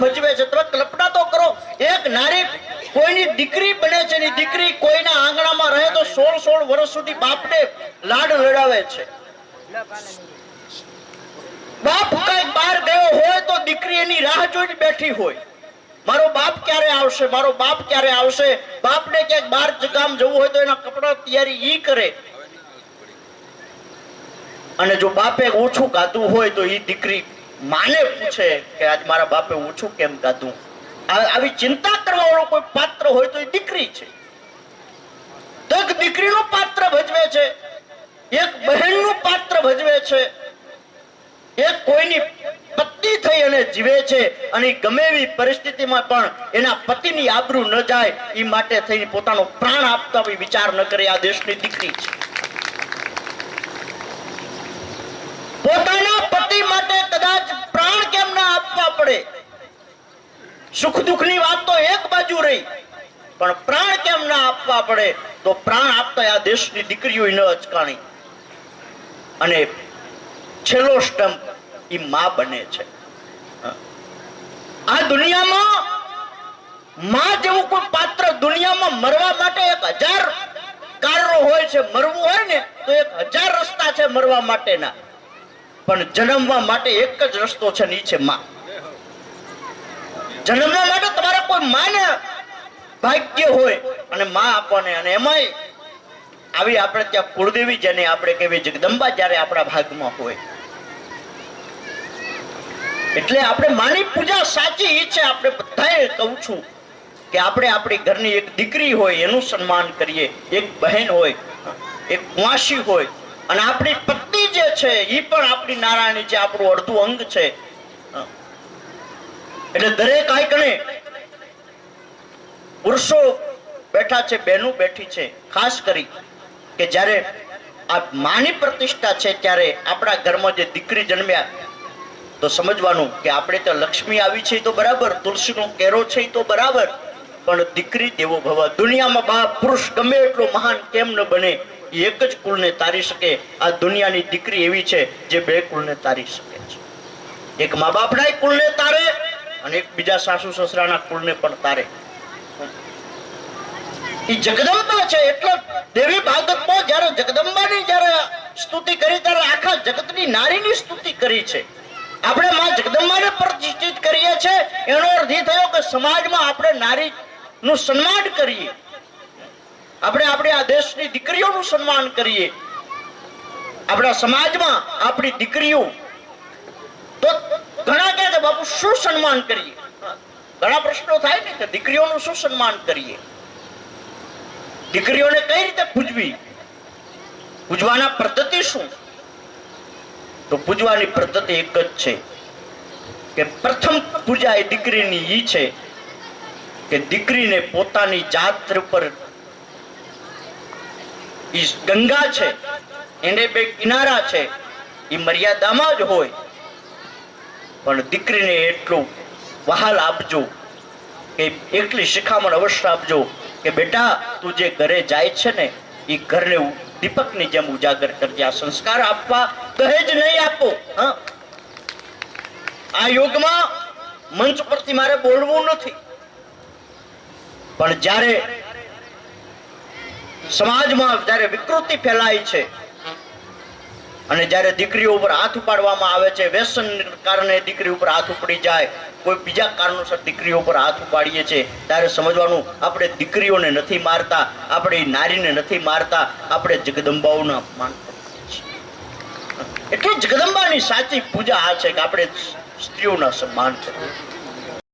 ભજવે છે. તમે કલ્પના તો કરો, એક નારી કોઈની દીકરી બને છે ની દીકરી કોઈના આંગણામાં રહે તો સોળ સોળ વર્ષ સુધી બાપને લાડ લડાવે છે. બાપ કઈ બહાર ગયો હોય તો દીકરી એની રાહ જોઈને બેઠી હોય. મારો બાપ ક્યારે આવશે? મારો બાપ ક્યારે આવશે? બાપને ક્યાંક બહાર ગામ જવું હોય તો એના કપડા તૈયારી ઈ કરે. અને જો બાપે ઓછું ગાતું હોય તો ઈ દીકરી માને પૂછે કે આજ મારા બાપે ઓછું કેમ ગાધું? આવી ચિંતા કરવા કોઈ પાત્ર હોય તો એ દીકરી છે. એક દીકરીનું પાત્ર ભજવે છે. એક બહેનનું પાત્ર ભજવે છે. એક કોઈની પત્ની થઈ અને જીવે છે અને ગમે એવી પરિસ્થિતિમાં પણ એના પતિની આબરૂ ન જાય એ માટે થઈને પોતાનો પ્રાણ આપતા વિચાર ન કરે આ દેશની દીકરી છે પોતાના પતિ માટે કદાચ પ્રાણ કેમ ના આપવા પડે સુખ દુઃખની વાત તો એક બાજુ રહી. પણ પ્રાણ કેમ ના આપવા પડે, તો પ્રાણ આપતા આ દેશની દીકરીઓ ન અચકાણી. અને છેલ્લો સ્ટમ્પ એ માં બને છે. આ દુનિયામાં માં જેવું કોઈ પાત્ર દુનિયામાં મરવા માટે એક હજાર કારણો હોય છે, મરવું હોય ને, તો એક હજાર રસ્તા છે મરવા માટેના. પણ જન્મવા માટે એક જ રસ્તો છે ને ઈ છે માં. જન્મવા માટે તમારા કોઈ માને ભાગ્ય હોય અને માં આપવાને અને એમાંય આવી આપણે ત્યાં કુળદેવી જેને આપણે કહેવી જગદંબા જ્યારે આપણા ભાગમાં હોય. એટલે આપણે માની પૂજા સાચી ઈ છે, આપણે બધાએ કહું છું કે આપણે આપણી ઘરની એક દીકરી હોય એનું સન્માન કરીએ, એક બહેન હોય, એક કુંવાસી હોય અને આપણી પત્ની જે છે એ પણ આપણી નારાયણી છે આપણું અડધું અંગ છે એટલે દરેક આઈકણે પુરુષો બેઠા છે, બહેનો બેઠી છે, ખાસ કરી કે જ્યારે આ માની પ્રતિષ્ઠા છે ત્યારે આપણા ઘરમાં જે દીકરી જન્મ્યા, તો સમજવાનું કે આપણે તો લક્ષ્મી આવી છે તો બરાબર, તુલસીનો કેરો છે તો બરાબર, પણ દીકરી દેવો ભવ. દુનિયામાં બાપ પુરુષ ગમે એટલો મહાન કેમ ન બને એક જ કુળને તારી શકે. આ દુનિયાની દીકરી એવી છે જે બે કુળને તારી શકે છે. એક મા બાપના કુળને તારે અને બીજા સાસુ સસરાના કુળને પણ તારે. જગદંબા છે, એટલે દેવી ભાગવતમાં જ્યારે જગદંબાની જયારે સ્તુતિ કરી ત્યારે આખા જગતની નારીની સ્તુતિ કરી છે. આપણે માં જગદંબાને પ્રતિષ્ઠિત કરીએ છીએ, એનો અર્થ થયો કે સમાજમાં આપણે નારી નું સન્માન કરીએ. આપણે આપણી આ દેશની દીકરીઓનું સન્માન કરીએ. આપણા સમાજમાં આપણી દીકરીઓ. તો ઘણા કહે છે, બાપુ, શું સન્માન કરીએ? ઘણા પ્રશ્નો થાય ને કે દીકરીઓનું શું સન્માન કરીએ? દીકરીઓને કઈ રીતે પૂજવી? પૂજવાના પદ્ધતિ શું? તો પૂજવાની પદ્ધતિ એક જ છે કે પ્રથમ પૂજા એ દીકરીની ઈ છે કે દીકરીને પોતાની જાત પર ઈ ગંગા છે, એને બે કિનારા છે એ મર્યાદામાં જ હોય. પણ દીકરીને એટલું વહાલ આપજો કે એટલી શિખામણ અવશ્ય આપજો કે બેટા, તું જે ઘરે જાય છે ને એ ઘરને દીપકની જેમ ઉજાગર કરજે, આ સંસ્કાર આપવા દહેજ નહીં આપો આ યુગમાં મંચ પરથી મારે બોલવું નથી. પણ જ્યારે સમાજમાં જ્યારે વિકૃતિ ફેલાય છે અને જ્યારે દીકરીઓ ઉપર હાથ ઉપાડવામાં આવે છે, વ્યસન કારણે દીકરી ઉપર હાથ ઉપડી જાય, કોઈ બીજા કારણોસર દીકરીઓ ઉપર હાથ ઉપાડીએ છીએ ત્યારે સમજવાનું આપણે દીકરીઓને નથી મારતા, આપણે નારીને નથી મારતા, આપણે જગદંબાઓના અપમાન એટલે જગદંબાની સાચી પૂજા આ છે કે આપણે સ્ત્રીઓના સન્માન કરીએ.